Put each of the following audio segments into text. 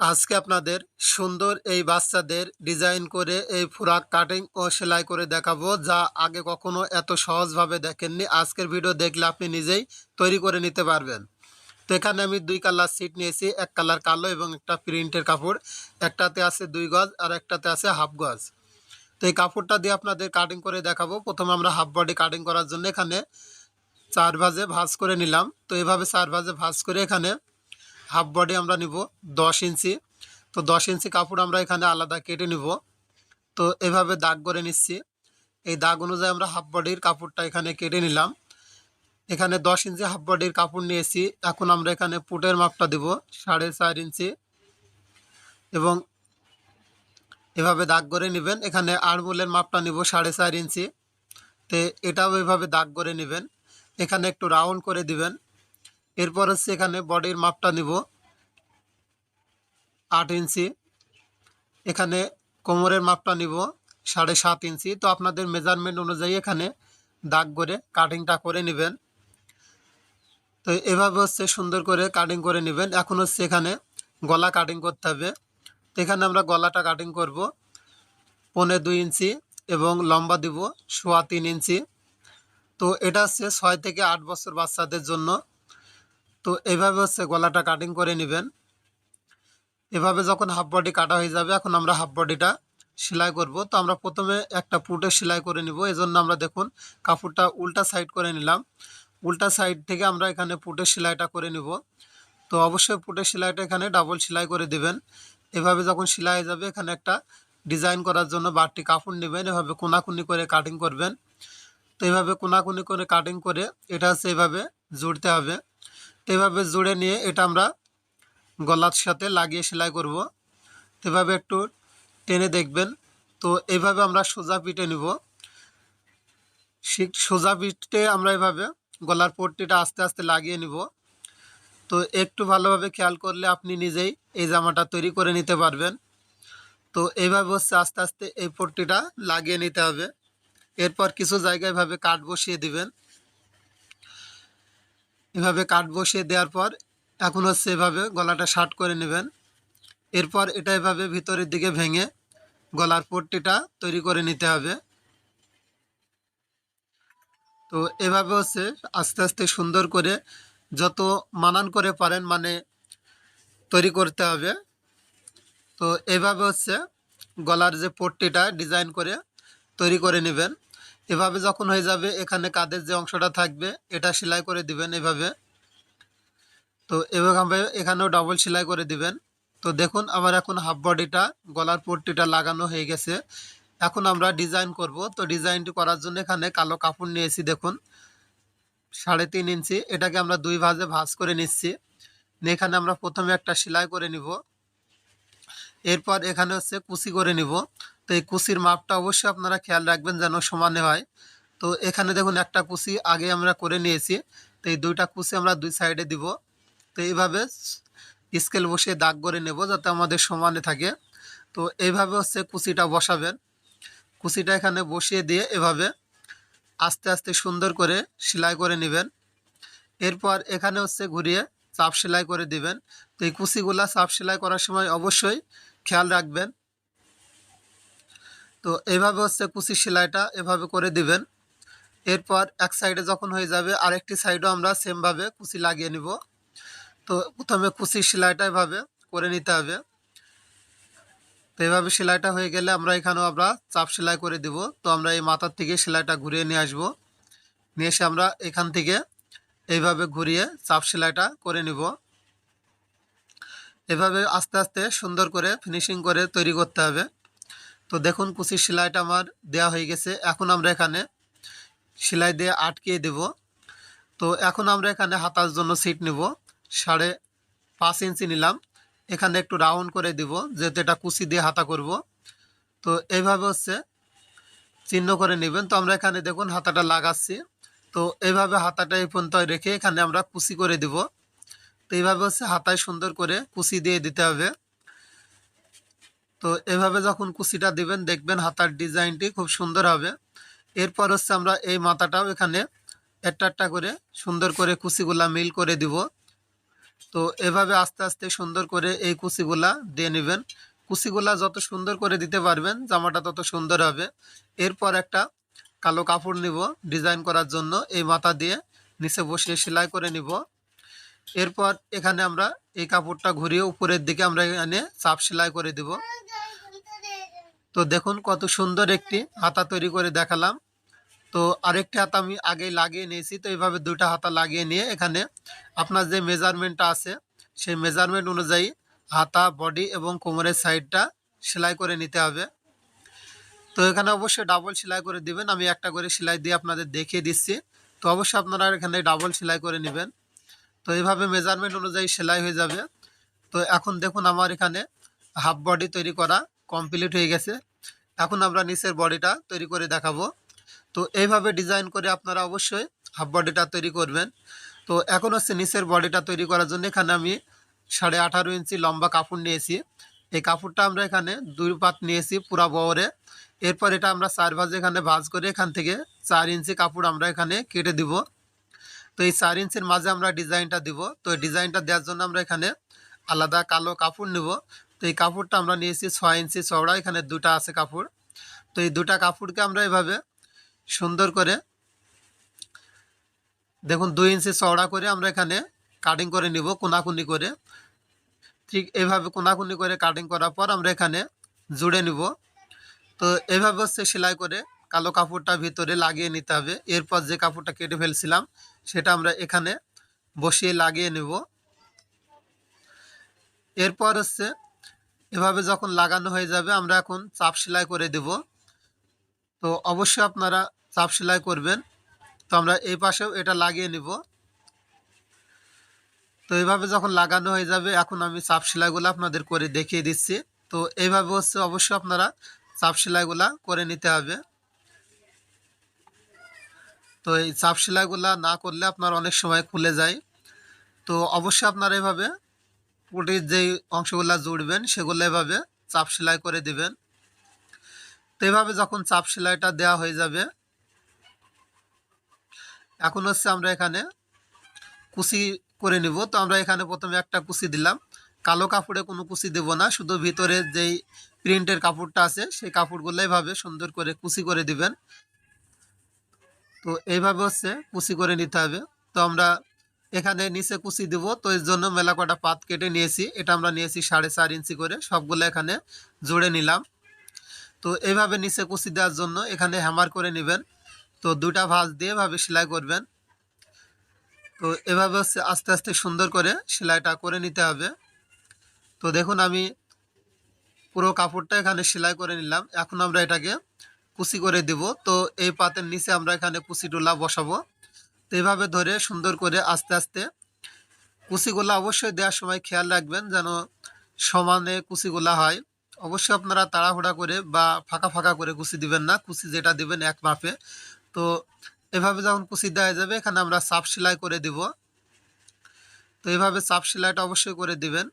আজকে আপনাদের সুন্দর এই বাচ্চাদের ডিজাইন করে এই ফ্রক কাটিং ও সেলাই করে দেখাবো, যা আগে কখনো এত সহজভাবে দেখেননি। আজকের ভিডিও দেখলে আপনি নিজেই তৈরি করে নিতে পারবেন। তো এখানে আমি দুই কালার সিট নিয়েছি, এক কালার কালো এবং একটা প্রিন্টের কাপড়। একটাতে আছে দুই গজ আর একটাতে আছে হাফ গজ। তো এই কাপড়টা দিয়ে আপনাদের কাটিং করে দেখাবো। প্রথমে আমরা হাফ বডি কাটিং করার জন্য এখানে চার ভাজে ভাঁজ করে নিলাম। তো এভাবে চার ভাজে ভাঁজ করে এখানে হাফ বডি আমরা নিব দশ ইঞ্চি। তো দশ ইঞ্চি কাপড় আমরা এখানে আলাদা কেটে নিব। তো এভাবে দাগ করে নিচ্ছি। এই দাগ অনুযায়ী আমরা হাফ বডির কাপড়টা এখানে কেটে নিলাম। এখানে দশ ইঞ্চি হাফ বডির কাপড় নিয়েছি। এখন আমরা এখানে পুটের মাপটা দেব, সাড়ে চার ইঞ্চি। এবং এভাবে দাগ করে নেবেন। এখানে আড়মুলের মাপটা নিব সাড়ে চার ইঞ্চি। তো এটাও এভাবে দাগ করে নেবেন। এখানে একটু রাউন্ড করে দিবেন। এরপর হচ্ছে এখানে বডির মাপটা নিব আট ইঞ্চি। এখানে কোমরের মাপটা নিব সাড়ে সাত ইঞ্চি। তো আপনাদের মেজারমেন্ট অনুযায়ী এখানে দাগ করে কাটিংটা করে নেবেন। তো এভাবে হচ্ছে সুন্দর করে কাটিং করে নেবেন। এখন হচ্ছে এখানে গলা কাটিং করতে হবে। তো এখানে আমরা গলাটা কাটিং করব। পনে দুই ইঞ্চি এবং লম্বা দিব সোয়া তিন ইঞ্চি। তো এটা হচ্ছে ছয় থেকে আট বছর বাচ্চাদের জন্য তো এভাবে হচ্ছে গলাটা কাটিং করে নেবেন। এভাবে যখন হাফ বডি কাটা হয়ে যাবে, এখন আমরা হাফ বডিটা সেলাই করব। তো আমরা প্রথমে একটা পুটে সেলাই করে নিব। এজন্য আমরা দেখুন কাপড়টা উল্টা সাইড করে নিলাম। উল্টা সাইড থেকে আমরা এখানে পুটের সেলাইটা করে নিব। তো অবশ্যই পুটের সেলাইটা এখানে ডাবল সেলাই করে দিবেন। এভাবে যখন সেলাই হয়ে যাবে, এখানে একটা ডিজাইন করার জন্য বাড়তি কাপড় নেবেন। এভাবে কোনাকুনি করে কাটিং করবেন। তো এইভাবে কোনাকুনি করে কাটিং করে এটা হচ্ছে এভাবে জুড়তে হবে। এভাবে জুড়ে নিয়ে এটা আমরা গলার সাথে লাগিয়ে সেলাই করব। এভাবে একটু টেনে দেখবেন। তো এভাবে আমরা সোজা পিটে নিব। সোজা পিটে আমরা এভাবে গলার পট্টিটা আস্তে আস্তে লাগিয়ে নিব। তো একটু ভালোভাবে খেয়াল করলে আপনি নিজেই এই জামাটা তৈরি করে নিতে পারবেন। তো এইভাবে হচ্ছে আস্তে আস্তে এই পট্টিটা লাগিয়ে নিতে হবে। এরপর কিছু জায়গায় এভাবে কাঠ বসিয়ে দিবেন। এভাবে কাঠ বসিয়ে দেওয়ার পর এখন হচ্ছে এভাবে গলাটা শার্ট করে নেবেন। এরপর এটা এভাবে ভিতরের দিকে ভেঙে গলার পট্টিটা তৈরি করে নিতে হবে। তো এভাবে হচ্ছে আস্তে আস্তে সুন্দর করে যত মানান করে পারেন মানে তৈরি করতে হবে। তো এভাবে হচ্ছে গলার যে পট্টিটা ডিজাইন করে তৈরি করে নেবেন। এভাবে যখন হয়ে যাবে, এখানে কাদের যে অংশটা থাকবে, এটা সেলাই করে দিবেন এভাবে। তো এভাবে এখানেও ডাবল সেলাই করে দিবেন। তো দেখুন, আমার এখন হাফ বডিটা গলার পট্টিটা লাগানো হয়ে গেছে। এখন আমরা ডিজাইন করব। তো ডিজাইনটি করার জন্য এখানে কালো কাপড় নিয়েছি, দেখুন। সাড়ে তিন ইঞ্চি। এটাকে আমরা দুই ভাজে ভাজ করে নিচ্ছি। এখানে আমরা প্রথমে একটা সেলাই করে নিব। এরপর এখানে হচ্ছে কুচি করে নিব। তো এই কুচির মাপটা অবশ্যই আপনারা খেয়াল রাখবেন যেন সমানে হয়। তো এখানে দেখুন একটা কুচি আগে আমরা করে নিয়েছি। তো এই দুইটা কুচি আমরা দুই সাইডে দিব। তো এইভাবে স্কেল বসিয়ে দাগ করে নেব যাতে আমাদের সমানে থাকে। তো এইভাবে হচ্ছে কুচিটা বসাবেন। কুচিটা এখানে বসিয়ে দিয়ে এভাবে আস্তে আস্তে সুন্দর করে সেলাই করে নেবেন। এরপর এখানে হচ্ছে ঘুরিয়ে চাপ সেলাই করে দিবেন। তো এই কুচিগুলা চাপ সেলাই করার সময় অবশ্যই খেয়াল রাখবেন। তো এইভাবে হচ্ছে কুচি সেলাইটা এভাবে করে দিবেন। এরপর এক সাইডে যখন হয়ে যাবে, আরেকটি সাইডও আমরা সেমভাবে কুচি লাগিয়ে নিব। তো প্রথমে কুচি সেলাইটা এভাবে করে নিতে হবে। তো এভাবে সেলাইটা হয়ে গেলে আমরা এখানেও আমরা চাপ সেলাই করে দিব। তো আমরা এই মাথার থেকে সেলাইটা ঘুরিয়ে নিয়ে আসব। নিয়ে এসে আমরা এখান থেকে এইভাবে ঘুরিয়ে চাপ সেলাইটা করে নিব। এভাবে আস্তে আস্তে সুন্দর করে ফিনিশিং করে তৈরি করতে হবে। তো দেখুন কুচির সেলাইটা আমার দেয়া হয়ে গেছে। এখন আমরা এখানে সেলাই দিয়ে আটকিয়ে দেব। তো এখন আমরা এখানে হাতার জন্য সিট নিব। সাড়ে পাঁচ ইঞ্চি নিলাম। এখানে একটু রাউন্ড করে দিব, যেহেতু এটা কুচি দিয়ে হাতা করব। তো এইভাবে হচ্ছে চিহ্ন করে নেবেন। তো আমরা এখানে দেখুন হাতাটা লাগাচ্ছি। তো এইভাবে হাতাটা এই পর্যন্ত রেখে এখানে আমরা কুচি করে দিব। তো এইভাবে হচ্ছে হাতায় সুন্দর করে কুচি দিয়ে দিতে হবে। তো এভাবে যখন কুচিটা দিবেন, দেখবেন হাতার ডিজাইনটি খুব সুন্দর হবে। এরপর হচ্ছে আমরা এই মাথাটাও এখানে একটা একটা করে সুন্দর করে কুচিগুলা মিল করে দিব। তো এভাবে আস্তে আস্তে সুন্দর করে এই কুচিগুলা দিয়ে নেবেন। কুচিগুলা যত সুন্দর করে দিতে পারবেন, জামাটা তত সুন্দর হবে। এরপর একটা কালো কাপড় নিব ডিজাইন করার জন্য। এই মাথা দিয়ে নিচে বসিয়ে সেলাই করে নিব। এরপর এখানে আমরা এই কাপড়টা ঘুরিয়ে উপরের দিকে আমরা এখানে চাপ সেলাই করে দিব। তো দেখুন কত সুন্দর একটি হাতা তৈরি করে দেখালাম। তো আরেকটি হাতা আমি আগেই লাগিয়ে নিয়েছি, তো এইভাবে দুইটা হাতা লাগিয়ে নিয়ে এখানে আপনার যে মেজারমেন্টটা আছে, সেই মেজারমেন্ট অনুযায়ী হাতা, বডি এবং কোমরের সাইডটা সেলাই করে নিতে হবে। তো এখানে অবশ্যই ডাবল সেলাই করে দিবেন, আমি একটা করে সেলাই দিয়ে আপনাদের দেখিয়ে দিচ্ছি। তো অবশ্যই আপনারা এখানে ডাবল সেলাই করে নেবেন। তো এইভাবে মেজারমেন্ট অনুযায়ী সেলাই হয়ে যাবে। তো এখন দেখুন আমার এখানে হাফ বডি তৈরি করা কমপ্লিট হয়ে গেছে। এখন আমরা নিচের বডিটা তৈরি করে দেখাবো। তো এইভাবে ডিজাইন করে আপনারা অবশ্যই হাফ বডিটা তৈরি করবেন। তো এখন হচ্ছে নিচের বডিটা তৈরি করার জন্য এখানে আমি সাড়ে আঠারো ইঞ্চি লম্বা কাপড় নিয়েছি। এই কাপড়টা আমরা এখানে দুই পাত নিয়েছি পুরা বহরে। এরপর এটা আমরা চার ভাজে এখানে ভাজ করে এখান থেকে চার ইঞ্চি কাপড় আমরা এখানে কেটে দিব। তো এই চার ইঞ্চির মাঝে আমরা ডিজাইনটা দিব। তো এই ডিজাইনটা দেওয়ার জন্য আমরা এখানে আলাদা কালো কাপড় নিব। তো এই কাপড়টা আমরা নিয়েছি ছয় ইঞ্চি চওড়া, এখানে দুটা আছে কাপড়। তো এই দুটা কাপড়কে আমরা এভাবে সুন্দর করে দেখুন দুই ইঞ্চি চওড়া করে আমরা এখানে কাটিং করে নিব কোনাকুনি করে। ঠিক এইভাবে কোনাকুনি করে কাটিং করার পর আমরা এখানে জুড়ে নিব। তো এভাবে হচ্ছে সেলাই করে কালো কাপড়টা ভিতরে লাগিয়ে নিতে হবে। এরপর যে কাপড়টা কেটে ফেলছিলাম, সেটা আমরা এখানে বসিয়ে লাগিয়ে নেব। এরপর হচ্ছে, এভাবে যখন লাগানো হয়ে যাবে, আমরা এখন চাপ সেলাই করে দেব। তো অবশ্যই আপনারা চাপ সেলাই করবেন। তো আমরা এই পাশেও এটা লাগিয়ে নিব। তো এইভাবে যখন লাগানো হয়ে যাবে, এখন আমি চাপ সেলাইগুলো আপনাদের করে দেখিয়ে দিচ্ছি। তো এইভাবে হচ্ছে অবশ্যই আপনারা চাপ সেলাইগুলা করে নিতে হবে। তো এই চাপ সেলাইগুলা না করলে আপনার অনেক সময় খুলে যায়। তো অবশ্যই আপনারা এভাবে পুটির যেই অংশগুলা জুড়বেন, সেগুলো এভাবে চাপ সেলাই করে দিবেন। তো এভাবে যখন চাপ সেলাইটা দেওয়া হয়ে যাবে, এখন হচ্ছে আমরা এখানে কুচি করে নিব। তো আমরা এখানে প্রথমে একটা কুচি দিলাম। কালো কাপড়ে কোনো কুচি দেব না, শুধু ভিতরে যেই প্রিন্টের কাপড়টা আছে, সেই কাপড়গুলো এভাবে সুন্দর করে কুচি করে দিবেন। তো এইভাবে হচ্ছে কুচি করে নিতে হবে। তো আমরা এখানে নিচে কুচি দিব। তো এর জন্য মেলা কটা পাত কেটে নিয়েছি। এটা আমরা নিয়েছি সাড়ে চার ইঞ্চি করে। সবগুলো এখানে জুড়ে নিলাম। তো এইভাবে নিচে কুচি দেওয়ার জন্য এখানে হ্যামার করে নেবেন। তো দুটা ভাঁজ দিয়ে এভাবে সেলাই করবেন। তো এভাবে হচ্ছে আস্তে আস্তে সুন্দর করে সেলাইটা করে নিতে হবে। তো দেখুন আমি পুরো কাপড়টা এখানে সেলাই করে নিলাম। এখন আমরা এটাকে কুচি করে দিব। তো এই পাতের নিচে আমরা এখানে কুচি ডোলা বসাবো। তো এইভাবে ধরে সুন্দর করে আস্তে আস্তে কুচিগুলা অবশ্যই দেওয়ার সময় খেয়াল রাখবেন যেন সমানে কুচিগুলা হয়। অবশ্যই আপনারা তাড়াহুড়া করে বা ফাঁকা ফাঁকা করে কুচি দিবেন না। কুচি যেটা দিবেন এক মাপে। তো এভাবে যখন কুচি দেওয়া যাবে, এখানে আমরা চাপ সেলাই করে দিব। তো এভাবে চাপ সেলাইটা অবশ্যই করে দিবেন।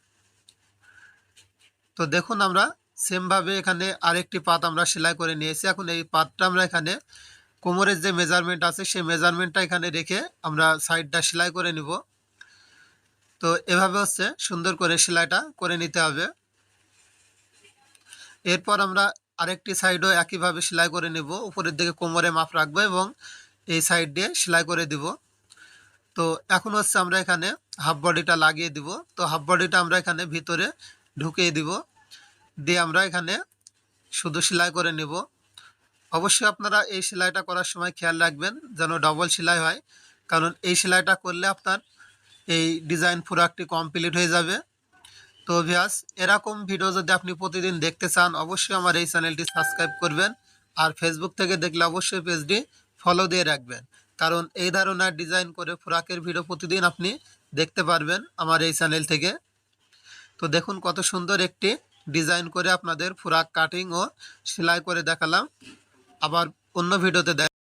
তো দেখুন আমরা সেমভাবে এখানে আরেকটি পাত আমরা সেলাই করে নিয়েছি। এখন এই পাতটা আমরা এখানে কোমরের যে মেজারমেন্ট আছে, সেই মেজারমেন্টটা এখানে রেখে আমরা সাইডটা সেলাই করে নিব। তো এভাবে হচ্ছে সুন্দর করে সেলাইটা করে নিতে হবে। এরপর আমরা আরেকটি সাইডও একইভাবে সেলাই করে নেব। উপরের দিকে কোমরে মাপ রাখব এবং এই সাইড দিয়ে সেলাই করে দিব। তো এখন হচ্ছে আমরা এখানে হাফ বডিটা লাগিয়ে দিব। তো হাফ বডিটা আমরা এখানে ভিতরে ঢুকিয়ে দিব। দিয়ে আমরা এখানে শুধু সেলাই করে নেব। অবশ্যই আপনারা এই সেলাইটা করার সময় খেয়াল রাখবেন যেন ডবল সেলাই হয়, কারণ এই সেলাইটা করলে আপনার এই ডিজাইন প্রোডাক্টটি কমপ্লিট হয়ে যাবে। তো ভিয়াস এরকম ভিডিও যদি আপনি প্রতিদিন দেখতে চান, অবশ্যই আমার এই চ্যানেলটি সাবস্ক্রাইব করবেন আর ফেসবুক থেকে দেখলে অবশ্যই পেজটি ফলো দিয়ে রাখবেন। কারণ এই ধরনের ডিজাইন করে ফ্রকের ভিডিও প্রতিদিন আপনি দেখতে পারবেন আমার এই চ্যানেল থেকে। তো দেখুন কত সুন্দর একটি ডিজাইন করে আপনাদের ফুরাক কাটিং ও সেলাই করে দেখালাম। আবার অন্য ভিডিওতে দেখ